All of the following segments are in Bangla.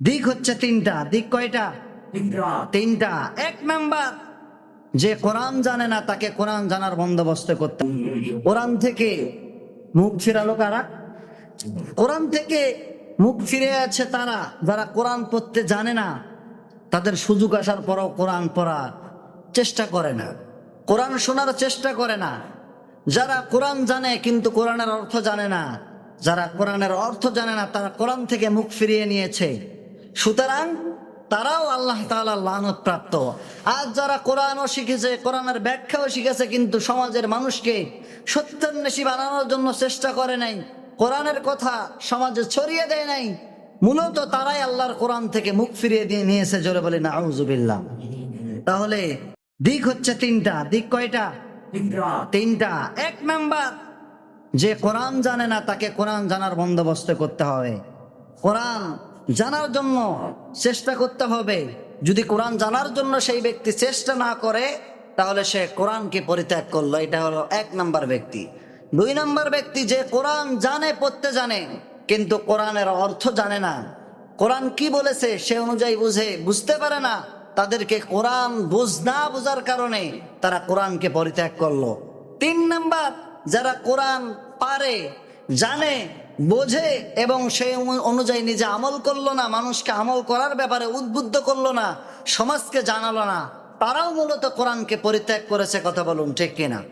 দিক হচ্ছে তিনটা দিক কয়টা? তিনটা। এক নাম্বার যে কোরআন জানে না তাকে কোরআন জানার বন্দোবস্ত করতে। কোরআন থেকে মুখ ফিরালো কারা কোরআন থেকে মুখ ফিরে আছে তারা যারা কোরআন পড়তে জানে না তাদের সুযোগ আসার পরও কোরআন পড়ার চেষ্টা করে না। কোরআন শোনার চেষ্টা করে না। যারা কোরআন জানে কিন্তু কোরআনের অর্থ জানে না যারা কোরআনের অর্থ জানে না তারা কোরআন থেকে মুখ ফিরিয়ে নিয়েছে। সুতরাং তারাও আল্লাহ তাআলা লানত প্রাপ্ত। আজ যারা কোরআনও শিখেছে, কোরআনের ব্যাখ্যাও শিখেছে, কিন্তু সমাজের মানুষকে সত্যান্বেষী বানানোর জন্য চেষ্টা করে নাই, কোরআনের কথা সমাজে ছড়িয়ে দেয় নাই, মূলত তারাই আল্লাহর কোরআন থেকে মুখ ফিরিয়ে দিয়ে নিয়েছে জোরে বলে না আউজুবিল্লাহ তাহলে দিক হচ্ছে তিনটা, দিক কয়টা? তিনটা। এক নাম্বার, যে কোরআন জানে না, তাকে কোরআন জানার বন্দোবস্ত করতে হবে। কোরআন জানার জন্য চেষ্টা করতে হবে। যদি কোরআন জানার জন্য সেই ব্যক্তি চেষ্টা না করে, তাহলে সে কোরআনকে পরিত্যাগ করল। এটা হলো এক নাম্বার ব্যক্তি। দুই নাম্বার ব্যক্তি যে কোরআন জানে, পড়তে জানে, কিন্তু কোরআনের অর্থ জানে না। কোরআন কি বলেছে সে অনুযায়ী বুঝে, বুঝতে পারে না। তাদেরকে কোরআন বুঝ না বোঝার কারণে তারা কোরআনকে পরিত্যাগ করল। তিন নাম্বার, যারা কোরআন পারে জানে, বোঝে এবং সেই অনুযায়ী নিজে আমল করল না, মানুষকে আমল করার ব্যাপারে উদ্বুদ্ধ করল না, সমাজকে জানালো না, তারাও মূলত কোরআনকে পরিত্যাগ করেছে কথা বলুন, ঠিক কিনা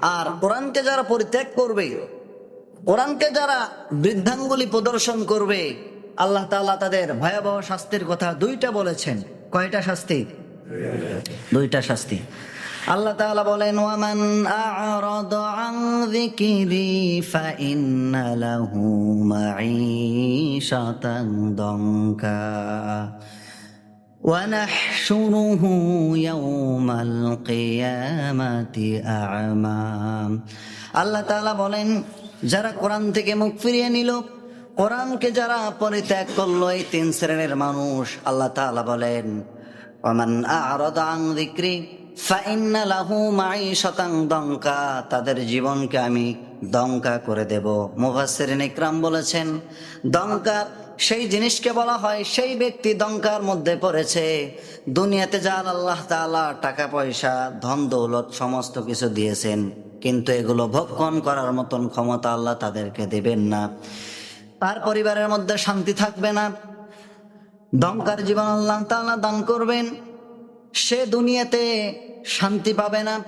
আর কোরআনকে যারা পরিত্যাগ করবে, কোরআনকে যারা বৃদ্ধাঙ্গুলি প্রদর্শন করবে, আল্লাহ তাআলা তাদের ভয়াবহ শাস্তির কথা দুইটা বলেছেন। কয়টা শাস্তি? দুইটা শাস্তি। আল্লাহ তাআলা বলেন ওয়ামান আ'রাদ আন যিকরি ফাইন্না লাহু মাঈশাতান দঙ্কা ونحشره يوم القيامة أعمى আল্লাহ তাআলা বলেন যারা কোরআন থেকে মুখ ফিরিয়ে নিল কোরআনকে যারা পরিত্যাগ করলো এই তিন শ্রেণীর মানুষ আল্লাহ তাআলা বলেন ওমান আ'রাদ আন যিকরি মাঈশাতান দঙ্কা, তাদের জীবনকে আমি দঙ্কা করে দেব। মুফাসসিরিন ইকরাম বলেছেন, দঙ্কা সেই জিনিসকে বলা হয়, সেই ব্যক্তি দঙ্কার মধ্যে পড়েছে। দুনিয়াতে যার আল্লাহ তাআলা টাকা, পয়সা, ধন, দৌলত সমস্ত কিছু দিয়েছেন, কিন্তু এগুলো ভক্ষণ করার মতন ক্ষমতা আল্লাহ তাদেরকে দেবেন না। তার পরিবারের মধ্যে শান্তি থাকবে না। দমকার জীবন আল্লাহ তাআলা দান করবেন। সে দুনিয়াতে শান্তি পাবে না,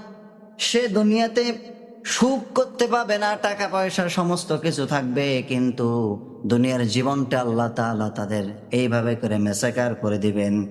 সে দুনিয়াতে সুখ করতে পাবে না, টাকা পয়সা সমস্ত কিছু থাকবে, কিন্তু দুনিয়ার জীবনটা আল্লাহ তাল্লাহ তাদের এইভাবে করে মেসাকার করে দিবেন।